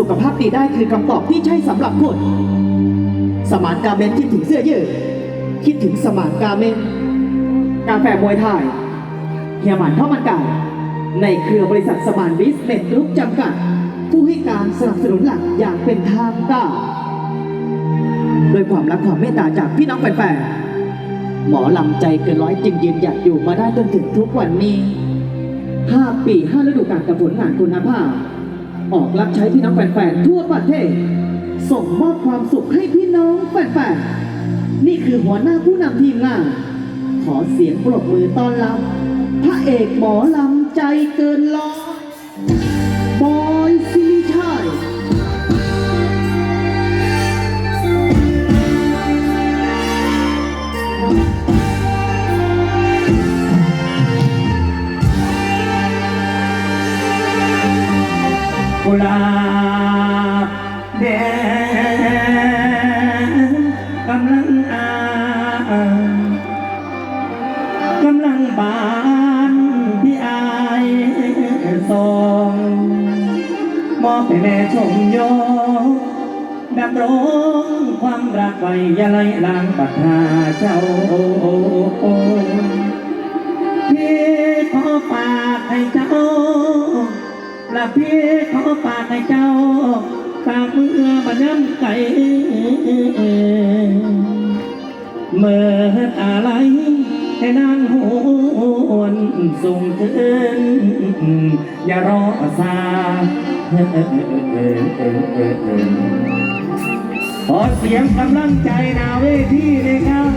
สุขภาพดีได้คือคำตอบที่ใช่สำหรับคน สมานการเมนคิดถึงเสื้อยืดคิดถึงสมานการเมนกาแฟมวยไทยเฮียหมันข้าวมันไก่ในเครือบริษัทสมานบิสเนสกรุ๊ปจำกัด ผู้ให้การสนับสนุนหลักอย่างเป็นทางการโดยความรักความเมตตาจากพี่น้องแฟนๆหมอลำใจเกินร้อยจึงยืนหยัดอยู่มาได้จนถึงทุกวันนี้ 5 ปี 5 ฤดูกาลกับผลงานคุณภาพ ออกรับใช้พี่น้องแฟนๆทั่วประเทศ ส่งมอบความสุขให้พี่น้องแฟนๆนี่คือหัวหน้าผู้นำทีมงาน ขอเสียงปรบมือต้อนรับ พระเอกหมอลำใจเกินร้อย รักไว้อยาไล่ล้างปัญหาเจ้าพี่ขอฝากให้เจ้าและพี่ขอฝากให้เจ้าฝากมือมาย้ำใจเมื่ออะไรให้นางหวนส่งคืนอย่ารอสา ขอเสียงกำลังใจนาเวทีเลยครับ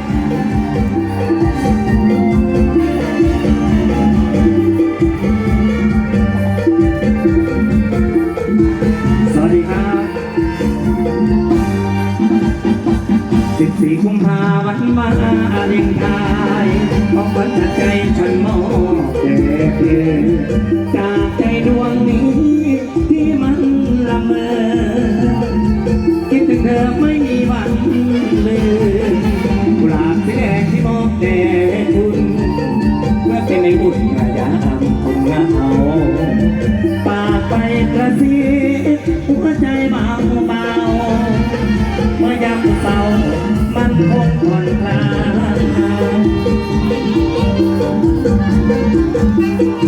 สวัสดีครับสิบสี่กุมภาวันมาเลียงทายของวันใจฉันมอบแด่เธอ ก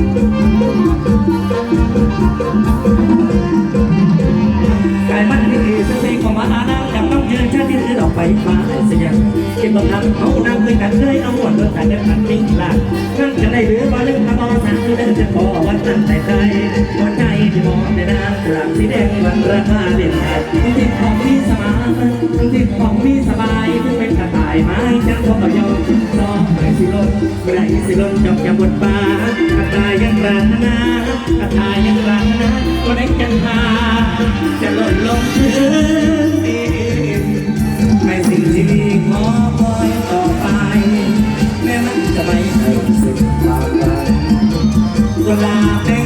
ายมันดีสักทีก็มาอาน้ำจับน้องยืนชาติที่ดอกไปฟ้าเสียงกินต้มน้ำเขาน้ำเคยกันเคยเอาหมดเลยแต่เดินผ่านปิ้งลานั่งกันได้หรือว่าเรื่องทำอสามคือเดินจะพอวันนั้นแต่ใจหัวใจที่มองในน้ำกลางสีแดงวันราคาเด่นชัดติดของมีสมานติดของมีสบายถึงเป็นกระต่ายไม้จังพบยอมซองไม่สิลนไม่สิลนจบจะบทบาทกระต่ายยังรารถนากระต่ายยังรารถนาก็ได้จันทาจะหล่นลงพื้นดินไม่สิ่งที่ดีขอคอยต่อไปแม้มันจะไม่เคยสุดความหวังกุหลาบแ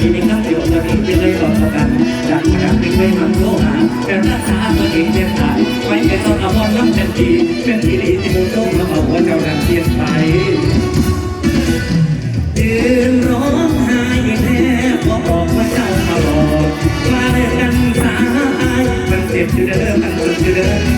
ทีนี้ก็เดี๋ยวจะรีบไปเลยต่อกปรกันจากจากเป็นไม่มันโลหะแต่รักษาตัวเองเป็นฐานไว้ใป็นต้องเอาบอลน้ำเป็นทีเป็นทีรีที่มุ่งตรงแล้วอกว่าเจ้าดังเทียนไปยืนร้องไห้แน่พอบอกว่าเจ้ามาหลอกมาเล่นกันสาอายมันเจ็บอยู่เด้อมันสุดอยู่เด้อ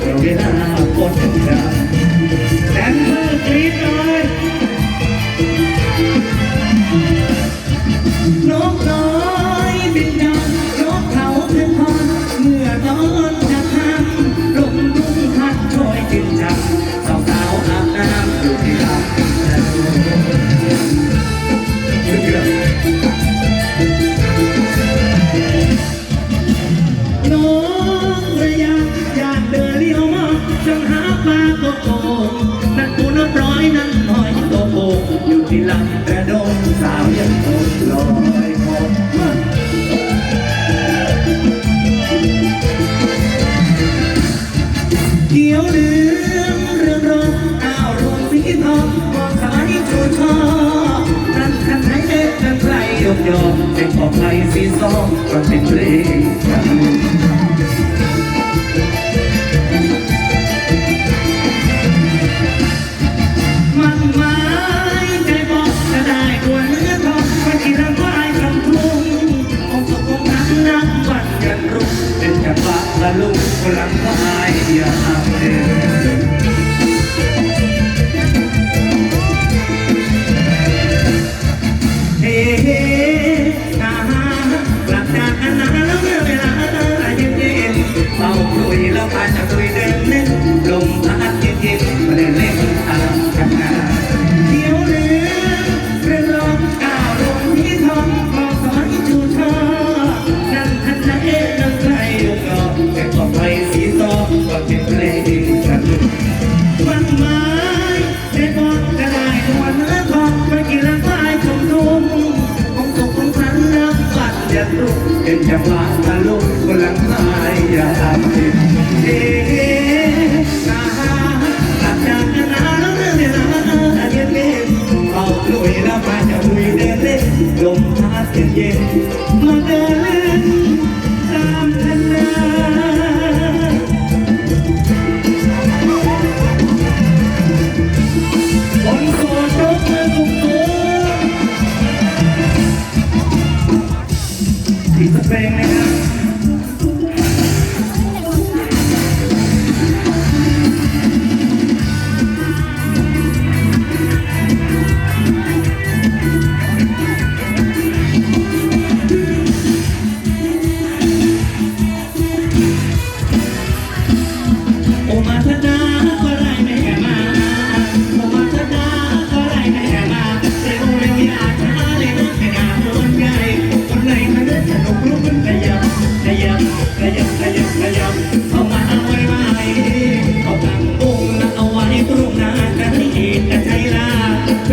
그게 나뿐이야 กยอมเป็นของใครสีซ้อมมันเป็นเพลงกันมันหมายใจบอกจะได้กวเนื้อทองมันอีรังวายคำทุ่งองค์สกงน้ำน้ำวันรุ่งเป็นจังปากละลุกพลังไายยา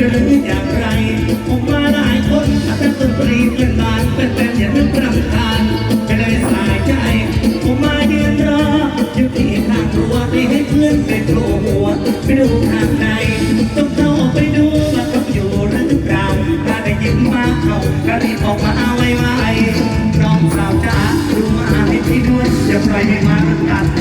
อย่างไร ผมมาหลายคนเป็นดนตรีเป็นบานเป็นแต่อย่านึกรำคาญจะได้สายใจ ผมมายืนรออยู่ที่ทางรัวไม่ให้เพื่อนไปโผล่หัวไปดูทางไหนต้องเข้าไปดูว่าเขาอยู่รือเปล่าถ้าได้ยินมาเขาก็รีบออกมาไว้น้องสาวจ้าดูมาให้พี่ด้วยอย่าปล่อยให้มาตัด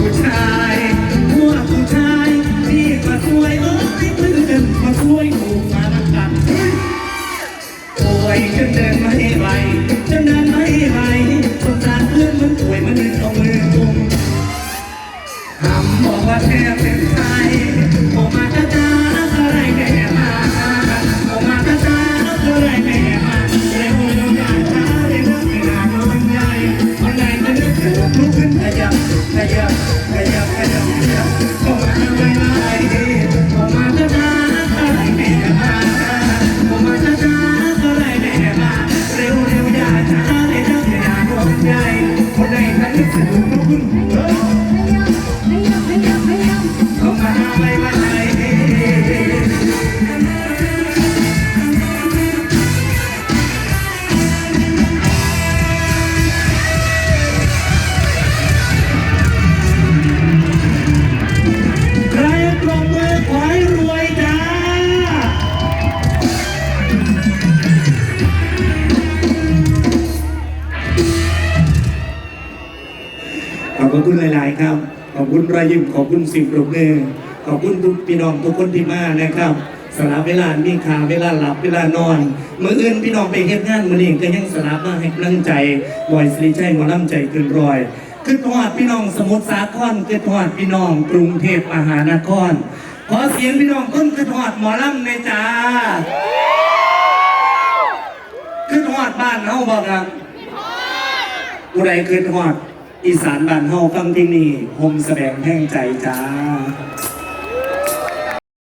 ผู้ชายพวกผู้ชายที่มาช่วยเอ้ยเพื่อนมาช่วยถูกมาลักกันป่วยจนเดินไม่ไหวจนเดินไม่ไหวสงสารเพื่อนมันป่วยมันเลยเอามือกุมทำบอกว่าแทบเป็น คุณรอยยิ้มขอบคุณสิ่งปรบมือขอบคุณทุกพี่น้องทุกคนที่มานะครับสลับเวลามีขาเวลาหลับเวลานอนเมื่ออื่นพี่น้องไปเฮ็ดงานมื้อนี้ก็ยังสลับมาให้กำลังใจบอยสิริชัยหมอลำใจเกินร้อยคือทอดพี่น้องสมุทรสาครคือทอดพี่น้องกรุงเทพมหานครขอเสียงพี่น้องคนคือทอดหมอลำในจ้าคือทอดบ้านเฮาบ่ครับผู้ใดเคยทอด อีสานบ้านเฮาฟังที่นี่โฮมแสดงแห่งใจจ้า